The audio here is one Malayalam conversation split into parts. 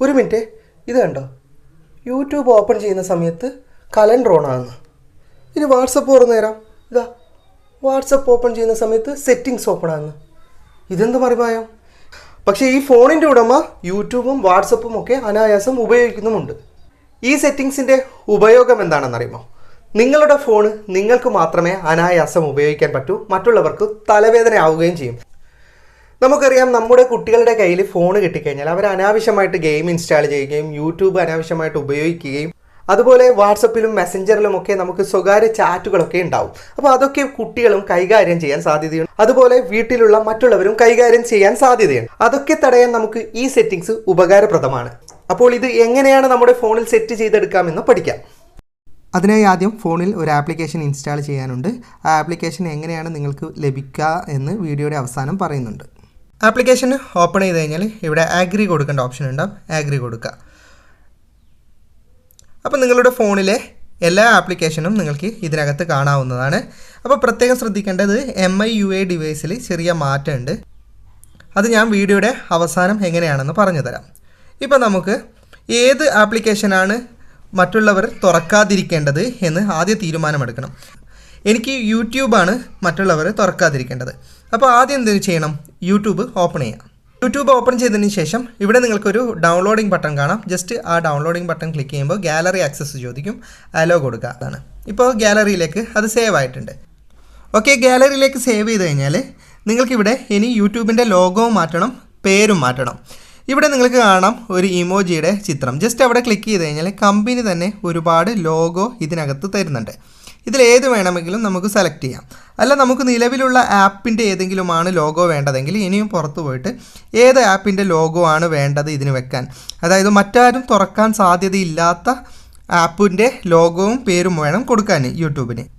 ഒരു മിനിറ്റ് ഇത് കണ്ടോ? യൂട്യൂബ് ഓപ്പൺ ചെയ്യുന്ന സമയത്ത് കലണ്ടർ ഓൺ ആകുന്നു ഇനി വാട്സപ്പ് തുറന്നു തരാം. ഇതാ വാട്സപ്പ് ഓപ്പൺ ചെയ്യുന്ന സമയത്ത് സെറ്റിങ്സ് ഓപ്പൺ ആകുന്നു ഇതെന്ത് മറിമായം? പക്ഷേ ഈ ഫോണിന്റെ ഉടമ യൂട്യൂബും വാട്സപ്പും ഒക്കെ അനായാസം ഉപയോഗിക്കുന്നുമുണ്ട്. ഈ സെറ്റിങ്സിന്റെ ഉപയോഗം എന്താണെന്നറിയുമോ? നിങ്ങളുടെ ഫോണ് നിങ്ങൾക്ക് മാത്രമേ അനായാസം ഉപയോഗിക്കാൻ പറ്റൂ മറ്റുള്ളവർക്ക് തലവേദന ആവുകയും ചെയ്യും. നമുക്കറിയാം നമ്മുടെ കുട്ടികളുടെ കയ്യിൽ ഫോൺ കിട്ടിക്കഴിഞ്ഞാൽ അവർ അനാവശ്യമായിട്ട് ഗെയിം ഇൻസ്റ്റാൾ ചെയ്യുകയും യൂട്യൂബ് അനാവശ്യമായിട്ട് ഉപയോഗിക്കുകയും അതുപോലെ വാട്സപ്പിലും മെസ്സഞ്ചറിലും ഒക്കെ നമുക്ക് സ്വകാര്യ ചാറ്റുകളൊക്കെ ഉണ്ടാവും. അപ്പോൾ അതൊക്കെ കുട്ടികളും കൈകാര്യം ചെയ്യാൻ സാധ്യതയുണ്ട്. അതുപോലെ വീട്ടിലുള്ള മറ്റുള്ളവരും കൈകാര്യം ചെയ്യാൻ സാധ്യതയുണ്ട്. അതൊക്കെ തടയാൻ നമുക്ക് ഈ സെറ്റിംഗ്സ് ഉപകാരപ്രദമാണ്. അപ്പോൾ ഇത് എങ്ങനെയാണ് നമ്മുടെ ഫോണിൽ സെറ്റ് ചെയ്തെടുക്കാമെന്ന് പഠിക്കാം. അതിനായി ആദ്യം ഫോണിൽ ഒരു ആപ്ലിക്കേഷൻ ഇൻസ്റ്റാൾ ചെയ്യാനുണ്ട്. ആ ആപ്ലിക്കേഷൻ എങ്ങനെയാണ് നിങ്ങൾക്ക് ലഭിക്കുക എന്ന് വീഡിയോയുടെ അവസാനം പറയുന്നുണ്ട്. ആപ്ലിക്കേഷൻ ഓപ്പൺ ചെയ്ത് കഴിഞ്ഞാൽ ഇവിടെ ആഗ്രി കൊടുക്കേണ്ട ഓപ്ഷൻ ഉണ്ടാവും. ആഗ്രി കൊടുക്കുക. അപ്പോൾ നിങ്ങളുടെ ഫോണിലെ എല്ലാ ആപ്ലിക്കേഷനും നിങ്ങൾക്ക് ഇതിനകത്ത് കാണാവുന്നതാണ്. അപ്പോൾ പ്രത്യേകം ശ്രദ്ധിക്കേണ്ടത് എം ഐ യു എ ഡിവൈസിൽ ചെറിയ മാറ്റമുണ്ട് അത് ഞാൻ വീഡിയോയുടെ അവസാനം എങ്ങനെയാണെന്ന് പറഞ്ഞു തരാം. ഇപ്പോൾ നമുക്ക് ഏത് ആപ്ലിക്കേഷനാണ് മറ്റുള്ളവർ തുറക്കാതിരിക്കേണ്ടത് എന്ന് ആദ്യം തീരുമാനമെടുക്കണം. എനിക്ക് യൂട്യൂബാണ് മറ്റുള്ളവർ തുറക്കാതിരിക്കേണ്ടത്. അപ്പോൾ ആദ്യം എന്ത് ചെയ്യണം? യൂട്യൂബ് ഓപ്പൺ ചെയ്യാം. യൂട്യൂബ് ഓപ്പൺ ചെയ്തതിന് ശേഷം ഇവിടെ നിങ്ങൾക്കൊരു ഡൗൺലോഡിംഗ് ബട്ടൺ കാണാം. ജസ്റ്റ് ആ ഡൗൺലോഡിംഗ് ബട്ടൺ ക്ലിക്ക് ചെയ്യുമ്പോൾ ഗാലറി ആക്സസ് ചോദിക്കും. അലോ കൊടുക്കുക. അതാണ്. ഇപ്പോൾ ഗാലറിയിലേക്ക് അത് സേവ് ആയിട്ടുണ്ട്. ഓക്കെ ഗാലറിയിലേക്ക് സേവ് ചെയ്ത് കഴിഞ്ഞാൽ നിങ്ങൾക്കിവിടെ ഇനി യൂട്യൂബിന്റെ ലോഗോവും മാറ്റണം പേരും മാറ്റണം. ഇവിടെ നിങ്ങൾക്ക് കാണാം ഒരു ഇമോജിയുടെ ചിത്രം. ജസ്റ്റ് അവിടെ ക്ലിക്ക് ചെയ്ത് കഴിഞ്ഞാൽ കമ്പനി തന്നെ ഒരുപാട് ലോഗോ ഇതിനകത്ത് തരുന്നുണ്ട്. ഇതിൽ ഏത് വേണമെങ്കിലും നമുക്ക് സെലക്ട് ചെയ്യാം. അല്ല നമുക്ക് നിലവിലുള്ള ആപ്പിന്റെ ഏതെങ്കിലുമാണ് ലോഗോ വേണ്ടതെങ്കിൽ ഇനിയും പുറത്തു പോയിട്ട് ഏത് ആപ്പിന്റെ ലോഗോ ആണ് വേണ്ടത് ഇതിന് വെക്കാൻ. അതായത് മറ്റാരും തുറക്കാൻ സാധ്യതയില്ലാത്ത ആപ്പിന്റെ ലോഗോവും പേരും വേണം കൊടുക്കാൻ യൂട്യൂബിന്.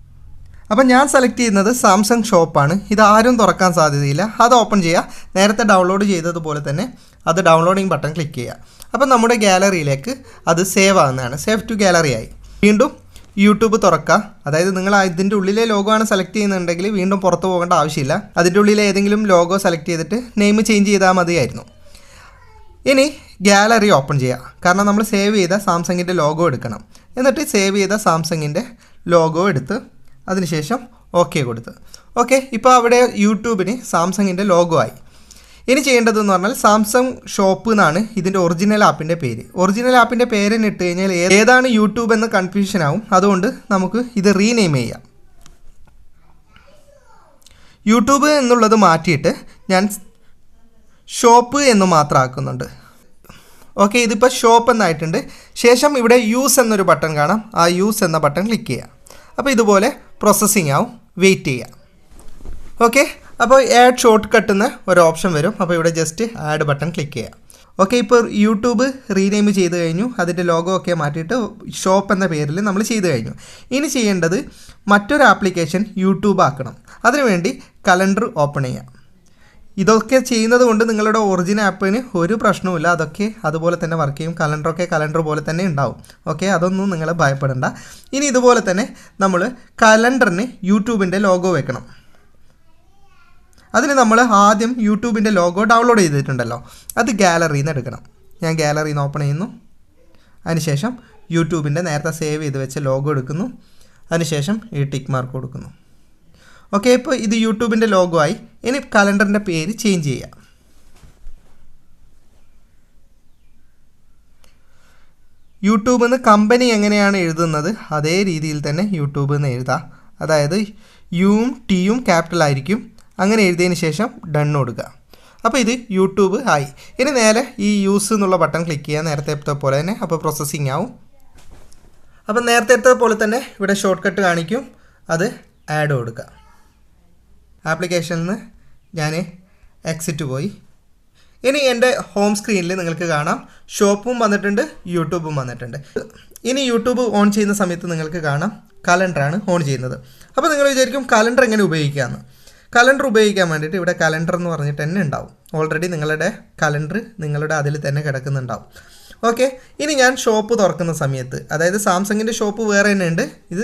അപ്പം ഞാൻ സെലക്ട് ചെയ്യുന്നത് സാംസങ് ഷോപ്പാണ് ഇത് ആരും തുറക്കാൻ സാധ്യതയില്ല. അത് ഓപ്പൺ ചെയ്യുക. നേരത്തെ ഡൗൺലോഡ് ചെയ്തതുപോലെ തന്നെ അത് ഡൗൺലോഡിംഗ് ബട്ടൺ ക്ലിക്ക് ചെയ്യുക. അപ്പം നമ്മുടെ ഗാലറിയിലേക്ക് അത് സേവ് ആകുന്നതാണ് സേവ് ടു ഗാലറി ആയി. വീണ്ടും യൂട്യൂബ് തുറക്കുക അതായത് നിങ്ങൾ ഇതിന്റെ ഉള്ളിലെ ലോഗോ ആണ് സെലക്ട് ചെയ്യുന്നുണ്ടെങ്കിൽ വീണ്ടും പുറത്ത് പോകേണ്ട ആവശ്യമില്ല. അതിന്റെ ഉള്ളിലെ ഏതെങ്കിലും ലോഗോ സെലക്ട് ചെയ്തിട്ട് നെയിം ചേഞ്ച് ചെയ്താൽ മതിയായിരുന്നു. ഇനി ഗാലറി ഓപ്പൺ ചെയ്യുക കാരണം നമ്മൾ സേവ് ചെയ്ത സാംസങ്ങിന്റെ ലോഗോ എടുക്കണം. എന്നിട്ട് സേവ് ചെയ്ത സാംസങ്ങിന്റെ ലോഗോ എടുത്ത് അതിനുശേഷം ഓക്കെ കൊടുത്ത്. ഓക്കെ ഇപ്പോൾ അവിടെ യൂട്യൂബിന് സാംസങ്ങിന്റെ ലോഗോ ആയി. ഇനി ചെയ്യേണ്ടതെന്ന് പറഞ്ഞാൽ സാംസങ് ഷോപ്പ് എന്നാണ് ഇതിന്റെ ഒറിജിനൽ ആപ്പിന്റെ പേര്. ഒറിജിനൽ ആപ്പിന്റെ പേര് ഇട്ട് കഴിഞ്ഞാൽ ഏതാണ് യൂട്യൂബ് എന്ന് കൺഫ്യൂഷൻ ആവും. അതുകൊണ്ട് നമുക്ക് ഇത് റീനെയിം ചെയ്യാം. യൂട്യൂബ് എന്നുള്ളത് മാറ്റിയിട്ട് ഞാൻ ഷോപ്പ് എന്ന് മാത്രം ആക്കുന്നുണ്ട്. ഓക്കെ ഇതിപ്പോൾ ഷോപ്പ് എന്നായിട്ടുണ്ട്. ശേഷം ഇവിടെ യൂസ് എന്നൊരു ബട്ടൺ കാണാം. ആ യൂസ് എന്ന ബട്ടൺ ക്ലിക്ക് ചെയ്യാം. അപ്പോൾ ഇതുപോലെ പ്രോസസ്സിങ് ആവും. വെയിറ്റ് ചെയ്യാം. ഓക്കെ അപ്പോൾ ആഡ് ഷോർട്ട് കട്ട് എന്ന് ഒരു ഓപ്ഷൻ വരും. അപ്പോൾ ഇവിടെ ജസ്റ്റ് ആഡ് ബട്ടൺ ക്ലിക്ക് ചെയ്യാം. ഓക്കെ ഇപ്പോൾ യൂട്യൂബ് റീനെയിം ചെയ്ത് കഴിഞ്ഞു. അതിന്റെ ലോഗോ ഒക്കെ മാറ്റിയിട്ട് ഷോപ്പ് എന്ന പേരിൽ നമ്മൾ ചെയ്ത് കഴിഞ്ഞു. ഇനി ചെയ്യേണ്ടത് മറ്റൊരു ആപ്ലിക്കേഷൻ യൂട്യൂബ് ആക്കണം. അതിനുവേണ്ടി കലണ്ടർ ഓപ്പൺ ചെയ്യാം. ഇതൊക്കെ ചെയ്യുന്നത് കൊണ്ട് നിങ്ങളുടെ ഒറിജിനൽ ആപ്പിന് ഒരു പ്രശ്നവുമില്ല. അതൊക്കെ അതുപോലെ തന്നെ വർക്ക് ചെയ്യും. കലണ്ടറൊക്കെ കലണ്ടർ പോലെ തന്നെ ഉണ്ടാവും. ഓക്കെ അതൊന്നും നിങ്ങൾ ഭയപ്പെടേണ്ട. ഇനി ഇതുപോലെ തന്നെ നമ്മൾ കലണ്ടറിന് യൂട്യൂബിന്റെ ലോഗോ വെക്കണം. അതിന് നമ്മൾ ആദ്യം യൂട്യൂബിന്റെ ലോഗോ ഡൗൺലോഡ് ചെയ്തിട്ടുണ്ടല്ലോ. അത് ഗാലറിയിൽ നിന്ന് എടുക്കണം. ഞാൻ ഗാലറിയിൽ നിന്ന് ഓപ്പൺ ചെയ്യുന്നു. അതിനുശേഷം യൂട്യൂബിന്റെ നേരത്തെ സേവ് ചെയ്ത് വെച്ച ലോഗോ എടുക്കുന്നു. അതിനുശേഷം ഈ ടിക്ക് മാർക്ക് കൊടുക്കുന്നു. ഓക്കെ ഇപ്പോൾ ഇത് യൂട്യൂബിന്റെ ലോഗോ ആയി. ഇനി കലണ്ടറിന്റെ പേര് ചേഞ്ച് ചെയ്യാം. യൂട്യൂബിൽ നിന്ന് കമ്പനി എങ്ങനെയാണ് എഴുതുന്നത്? അതേ രീതിയിൽ തന്നെ യൂട്യൂബിൽ നിന്ന് എഴുതാം. അതായത് യുവും ടിയും ക്യാപിറ്റൽ ആയിരിക്കും. അങ്ങനെ എഴുതിയതിന് ശേഷം ഡൺ കൊടുക്കുക. അപ്പോൾ ഇത് യൂട്യൂബ് ആയി. ഇനി നേരെ ഈ യൂസ് എന്നുള്ള ബട്ടൺ ക്ലിക്ക് ചെയ്യുക നേരത്തെ പോലെ തന്നെ അപ്പോൾ പ്രോസസ്സിങ് ആവും. അപ്പം നേരത്തെ പോലെ തന്നെ ഇവിടെ ഷോർട്ട് കട്ട് കാണിക്കും. അത് ആഡ് കൊടുക്കുക. ആപ്ലിക്കേഷനിൽ നിന്ന് ഞാൻ എക്സിറ്റ് പോയി. ഇനി എന്റെ ഹോം സ്ക്രീനിൽ നിങ്ങൾക്ക് കാണാം. ഷോപ്പും വന്നിട്ടുണ്ട് യൂട്യൂബും വന്നിട്ടുണ്ട്. ഇനി യൂട്യൂബ് ഓൺ ചെയ്യുന്ന സമയത്ത് നിങ്ങൾക്ക് കാണാം. കലണ്ടറാണ് ഓൺ ചെയ്യുന്നത്. അപ്പോൾ നിങ്ങൾ വിചാരിക്കും കലണ്ടർ എങ്ങനെ ഉപയോഗിക്കാമെന്ന് കലണ്ടർ ഉപയോഗിക്കാൻ വേണ്ടിയിട്ട് ഇവിടെ കലണ്ടർ എന്ന് പറഞ്ഞിട്ട് തന്നെ ഉണ്ടാവും. ഓൾറെഡി നിങ്ങളുടെ കലണ്ടർ നിങ്ങളുടെ അതിൽ തന്നെ കിടക്കുന്നുണ്ടാവും. ഓക്കെ ഇനി ഞാൻ ഷോപ്പ് തുറക്കുന്ന സമയത്ത് അതായത് സാംസങ്ങിന്റെ ഷോപ്പ് വേറെ തന്നെ ഉണ്ട്. ഇത്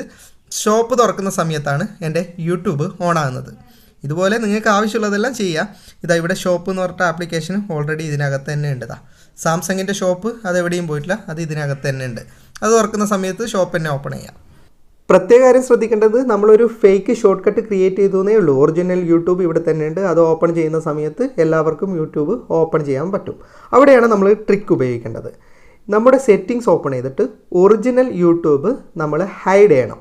ഷോപ്പ് തുറക്കുന്ന സമയത്താണ് എന്റെ യൂട്യൂബ് ഓൺ ആകുന്നത്. ഇതുപോലെ നിങ്ങൾക്ക് ആവശ്യമുള്ളതെല്ലാം ചെയ്യാം. ഇതാ ഇവിടെ ഷോപ്പ് എന്ന് പറഞ്ഞിട്ട് ആപ്ലിക്കേഷൻ ഓൾറെഡി ഇതിനകത്ത് തന്നെ ഉണ്ട് ഇതാ സാംസങ്ങിന്റെ ഷോപ്പ് അത് എവിടെയും പോയിട്ടില്ല അത് ഇതിനകത്ത് തന്നെ ഉണ്ട്. അത് തുറക്കുന്ന സമയത്ത് ഷോപ്പ് തന്നെ ഓപ്പൺ ചെയ്യാം. പ്രത്യേക കാര്യം ശ്രദ്ധിക്കേണ്ടത് നമ്മളൊരു ഫേക്ക് ഷോർട്ട് കട്ട് ക്രിയേറ്റ് ചെയ്തു എന്നേ ഉള്ളൂ. ഒറിജിനൽ യൂട്യൂബ് ഇവിടെ തന്നെയുണ്ട് അത് ഓപ്പൺ ചെയ്യുന്ന സമയത്ത് എല്ലാവർക്കും യൂട്യൂബ് ഓപ്പൺ ചെയ്യാൻ പറ്റും. അവിടെയാണ് നമ്മൾ ട്രിക്ക് ഉപയോഗിക്കേണ്ടത്. നമ്മുടെ സെറ്റിങ്സ് ഓപ്പൺ ചെയ്തിട്ട് ഒറിജിനൽ യൂട്യൂബ് നമ്മൾ ഹൈഡ് ചെയ്യണം.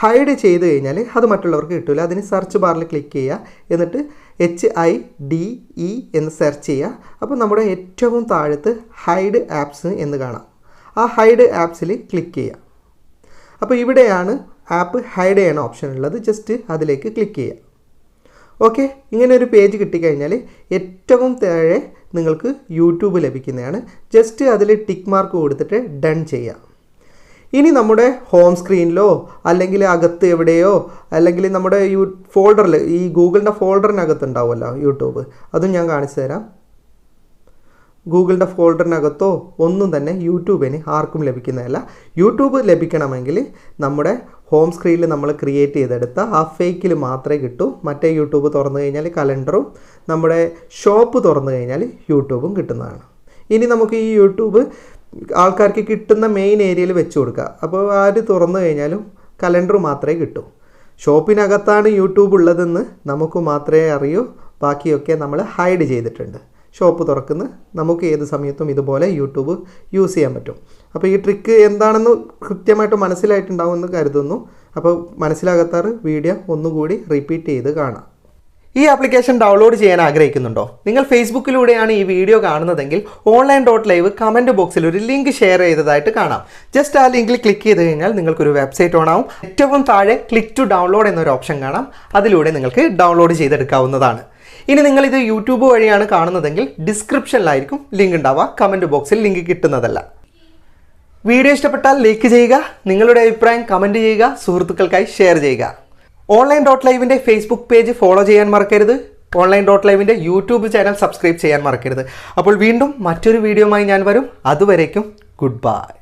ഹൈഡ് ചെയ്ത് കഴിഞ്ഞാൽ അത് മറ്റുള്ളവർക്ക് കിട്ടില്ല അതിന് സെർച്ച് ബാറിൽ ക്ലിക്ക് ചെയ്യുക. എന്നിട്ട് എച്ച് ഐ ഡി ഇ എന്ന് സെർച്ച് ചെയ്യുക. അപ്പോൾ നമ്മുടെ ഏറ്റവും താഴത്ത് ഹൈഡ് ആപ്സ് എന്ന് കാണാം. ആ ഹൈഡ് ആപ്സിൽ ക്ലിക്ക് ചെയ്യുക. അപ്പോൾ ഇവിടെയാണ് ആപ്പ് ഹൈഡ് ചെയ്യണ ഓപ്ഷൻ ഉള്ളത്. ജസ്റ്റ് അതിലേക്ക് ക്ലിക്ക് ചെയ്യുക. ഓക്കെ ഇങ്ങനെ ഒരു പേജ് കിട്ടിക്കഴിഞ്ഞാൽ ഏറ്റവും താഴെ നിങ്ങൾക്ക് യൂട്യൂബ് ലഭിക്കുന്നതാണ്. ജസ്റ്റ് അതിൽ ടിക്ക് മാർക്ക് കൊടുത്തിട്ട് ഡൺ ചെയ്യുക. ഇനി നമ്മുടെ ഹോം സ്ക്രീനിലോ അല്ലെങ്കിൽ അകത്ത് എവിടെയോ അല്ലെങ്കിൽ നമ്മുടെ യൂ ഫോൾഡറിൽ ഈ ഗൂഗിളിന്റെ ഫോൾഡറിനകത്ത് ഉണ്ടാവുമല്ലോ യൂട്യൂബ് അതും ഞാൻ കാണിച്ചു തരാം ഗൂഗിളിന്റെ ഫോൾഡറിനകത്തോ ഒന്നും തന്നെ യൂട്യൂബിന് ആർക്കും ലഭിക്കുന്നതല്ല. യൂട്യൂബ് ലഭിക്കണമെങ്കിൽ നമ്മുടെ ഹോം സ്ക്രീനിൽ നമ്മൾ ക്രിയേറ്റ് ചെയ്തെടുത്ത ആ ഫേക്കിൽ മാത്രമേ കിട്ടൂ. മറ്റേ യൂട്യൂബ് തുറന്നു കഴിഞ്ഞാൽ കലണ്ടറും നമ്മുടെ ഷോപ്പ് തുറന്നു കഴിഞ്ഞാൽ യൂട്യൂബും കിട്ടുന്നതാണ്. ഇനി നമുക്ക് ഈ യൂട്യൂബ് ആൾക്കാർക്ക് കിട്ടുന്ന മെയിൻ ഏരിയയിൽ വെച്ച് കൊടുക്കുക. അപ്പോൾ ആര് തുറന്നു കഴിഞ്ഞാലും കലണ്ടർ മാത്രമേ കിട്ടൂ. ഷോപ്പിനകത്താണ് യൂട്യൂബ് ഉള്ളതെന്ന് നമുക്ക് മാത്രമേ അറിയൂ. ബാക്കിയൊക്കെ നമ്മൾ ഹൈഡ് ചെയ്തിട്ടുണ്ട്. ഷോപ്പ് തുറക്കുന്ന നമുക്ക് ഏത് സമയത്തും ഇതുപോലെ യൂട്യൂബ് യൂസ് ചെയ്യാൻ പറ്റും. അപ്പോൾ ഈ ട്രിക്ക് എന്താണെന്ന് കൃത്യമായിട്ട് മനസ്സിലായിട്ടുണ്ടാവുമെന്ന് കരുതുന്നു. അപ്പോൾ മനസ്സിലാകാത്തവർ വീഡിയോ ഒന്നുകൂടി റിപ്പീറ്റ് ചെയ്ത് കാണാം. ഈ ആപ്ലിക്കേഷൻ ഡൗൺലോഡ് ചെയ്യാൻ ആഗ്രഹിക്കുന്നുണ്ടോ? നിങ്ങൾ ഫേസ്ബുക്കിലൂടെയാണ് ഈ വീഡിയോ കാണുന്നതെങ്കിൽ ഓൺലൈൻ ഡോട്ട് ലൈവ് കമന്റ് ബോക്സിൽ ഒരു ലിങ്ക് ഷെയർ ചെയ്തതായിട്ട് കാണാം. ജസ്റ്റ് ആ ലിങ്കിൽ ക്ലിക്ക് ചെയ്ത് കഴിഞ്ഞാൽ നിങ്ങൾക്കൊരു വെബ്സൈറ്റ് ഓൺ ആവും. ഏറ്റവും താഴെ ക്ലിക്ക് ടു ഡൗൺലോഡ് എന്നൊരു ഓപ്ഷൻ കാണാം. അതിലൂടെ നിങ്ങൾക്ക് ഡൗൺലോഡ് ചെയ്തെടുക്കാവുന്നതാണ്. ഇനി നിങ്ങൾ ഇത് യൂട്യൂബ് വഴിയാണ് കാണുന്നതെങ്കിൽ ഡിസ്ക്രിപ്ഷനിലായിരിക്കും ലിങ്ക് ഉണ്ടാവുക. കമന്റ് ബോക്സിൽ ലിങ്ക് കിട്ടുന്നതല്ല. വീഡിയോ ഇഷ്ടപ്പെട്ടാൽ ലൈക്ക് ചെയ്യുക. നിങ്ങളുടെ അഭിപ്രായം കമന്റ് ചെയ്യുക. സുഹൃത്തുക്കൾക്കായി ഷെയർ ചെയ്യുക. ഓൺലൈൻ ഡോട്ട് ലൈവിന്റെ ഫേസ്ബുക്ക് പേജ് ഫോളോ ചെയ്യാൻ മറക്കരുത്. ഓൺലൈൻ ഡോട്ട് ലൈവിന്റെ യൂട്യൂബ് ചാനൽ സബ്സ്ക്രൈബ് ചെയ്യാൻ മറക്കരുത്. അപ്പോൾ വീണ്ടും മറ്റൊരു വീഡിയോയുമായി ഞാൻ വരും. അതുവരേക്കും ഗുഡ് ബൈ